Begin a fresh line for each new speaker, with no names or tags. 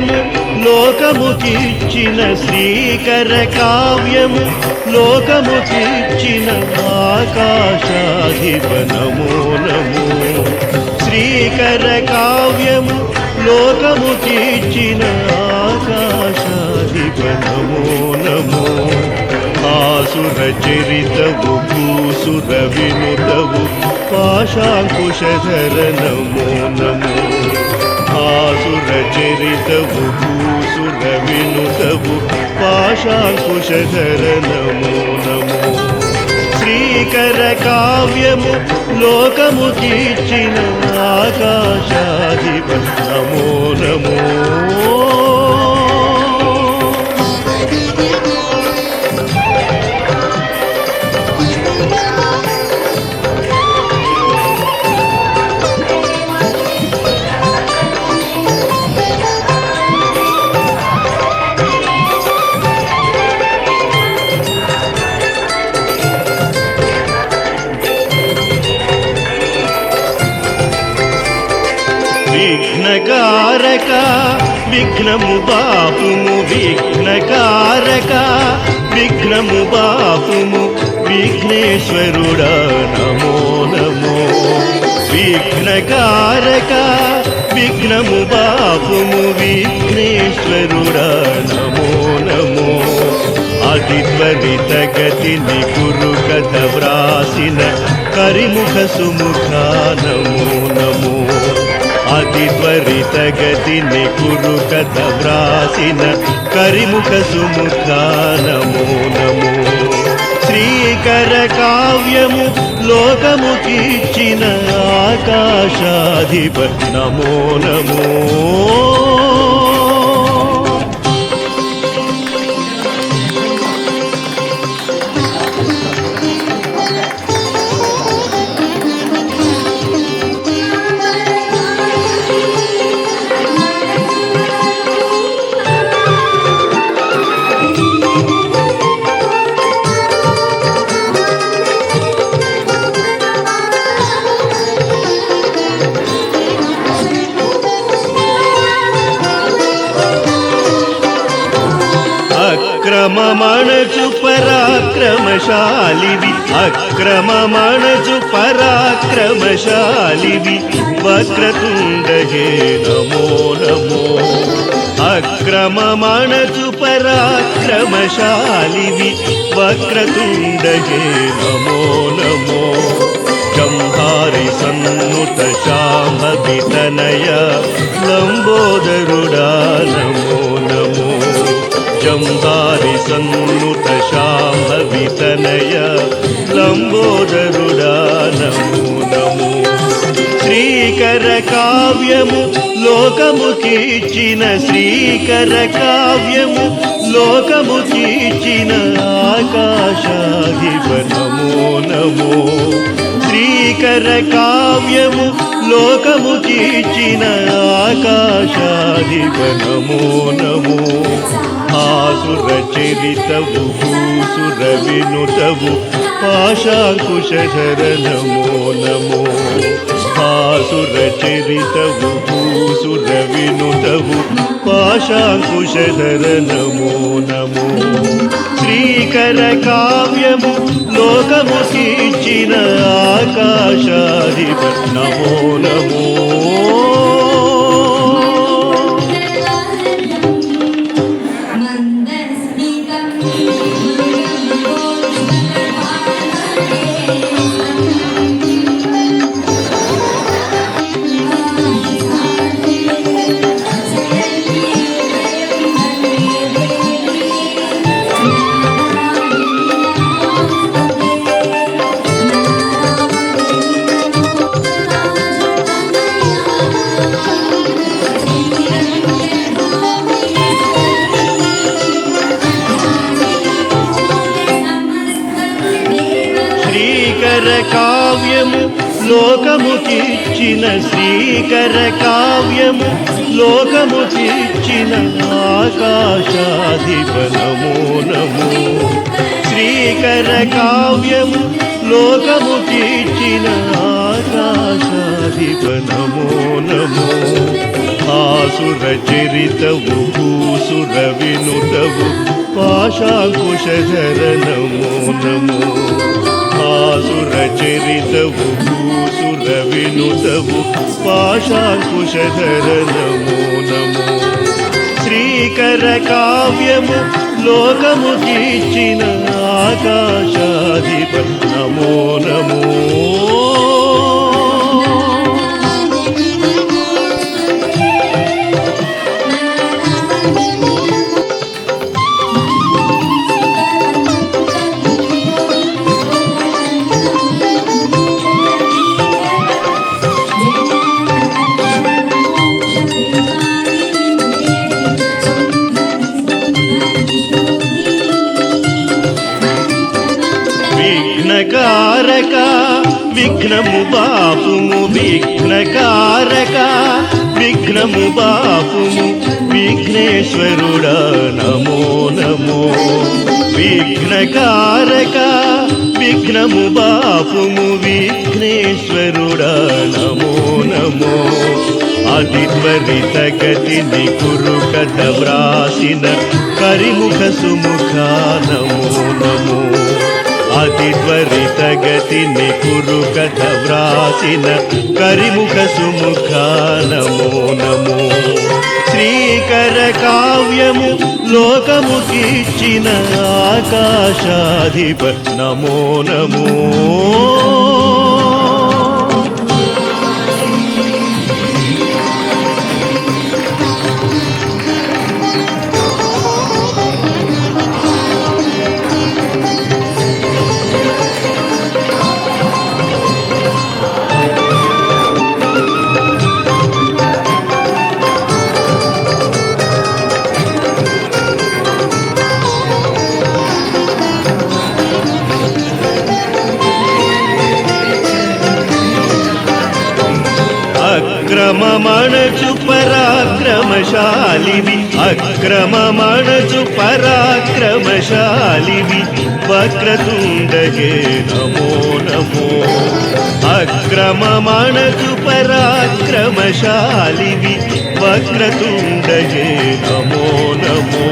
కావ్యము లోకముకిచ్చిన శ్రీకర కావ్యము లోకముకిచ్చిన ఆకాశాధిప శ్రీకర కావ్యము లోకముకిచ్చిన ఆకాశాధిప నమో ఆసుర చరితవు భూసుర వినుతవు పాశాంకుశధర నమో నమో చరితవు భూసుర వినుతవు పాశాంకుశధర నమో నమో శ్రీకర కావ్యము లోకముకిచ్చిన ఆకాశాధిప ఆకాశాధిపతి విఘ్నకారక విఘ్నము బాపుము విఘ్నకారక విఘ్నము బాపుము విఘ్నేశ్వరుడా నమో. నమో విఘ్నకారక విఘ్నము బాపుము విఘ్నేశ్వరుడా నమో. నమో అతి త్వరిత గతిని గురు కథ వ్రాసిన కరిముఖ సుముఖ నమో నమో. అతి త్వరిత గతిని కురు కథ వ్రాసిన కరిముఖ సుముఖ నమో నమో. శ్రీకర కావ్యము లోకముకిచ్చిన ఆకాశాధిప నమో నమో. అక్రమమణచు పరాక్రమశాలివి. అక్రమమణచు పరాక్రమశాలివి. వక్రతుండహే నమో నమో. అక్రమమణచు పరాక్రమశాలివి. వక్రతుండహే నమో నమో. జంహారి సన్నుత శామ లంబోదరుడా నమో నమో. జంబారి సన్నుత శాంభ వితనయ లంబోదరుడా నమో నమో శ్రీకర కావ్యము లోకముకిచ్చిన శ్రీకర కావ్యము లోకముకిచ్చిన ఆకాశాధిప నమో నమో. శ్రీకర కావ్యము లోకముకిచ్చిన ఆకాశాధిప నమో నమో. ఆసుర చరితవు భూసుర వినుతవు పాశాంకుశధర నమో నమో. మహాసుర చరితవు భూసుర వినుతవు పాశాంకుశధర నమో నమో శ్రీకర కావ్యము లోకముకిచ్చిన ఆకాశాధిప నమో నమో లోకముకిచ్చిన శ్రీకర కావ్యము లోకముకిచ్చిన ఆకాశాధిప నమో. నమో శ్రీకర కావ్యము లోకముకిచ్చిన ఆకాశాధిప నమో. నమో ఆసుర చరితవు భూసుర వినుతవు పాశాంకుశధర నమో నమో. ఆసుర చరితవు భూసుర వినుతవు పాశాంకుశధర నమో నమో శ్రీకర కావ్యము లోకము తీర్చిన ఆకాశాధిప నమో నమో విఘ్నము బాపుము విఘ్నకారక. విఘ్నము బాపుము విఘ్నేశ్వరుడా నమో నమో. విఘ్నకారక విఘ్నము బాపుము విఘ్నేశ్వరుడా నమో నమో. అతి త్వరిత గతిని కురు కథ వ్రాసిన కరిముఖ సుముఖ నమో నమో. అతి త్వరిత గతిని కురు కథ వ్రాసిన కరిముఖ సుముఖ నమో. నమో శ్రీకర కావ్యము లోకము కీర్చిన ఆకాశాధిప నమో నమో. పరాక్రమశాలివి అక్రమమణచు పరాక్రమశాలివి వక్రతుండగే నమో నమో. అక్రమమణచు పరాక్రమశాలివి వక్రతుండగే నమో నమో.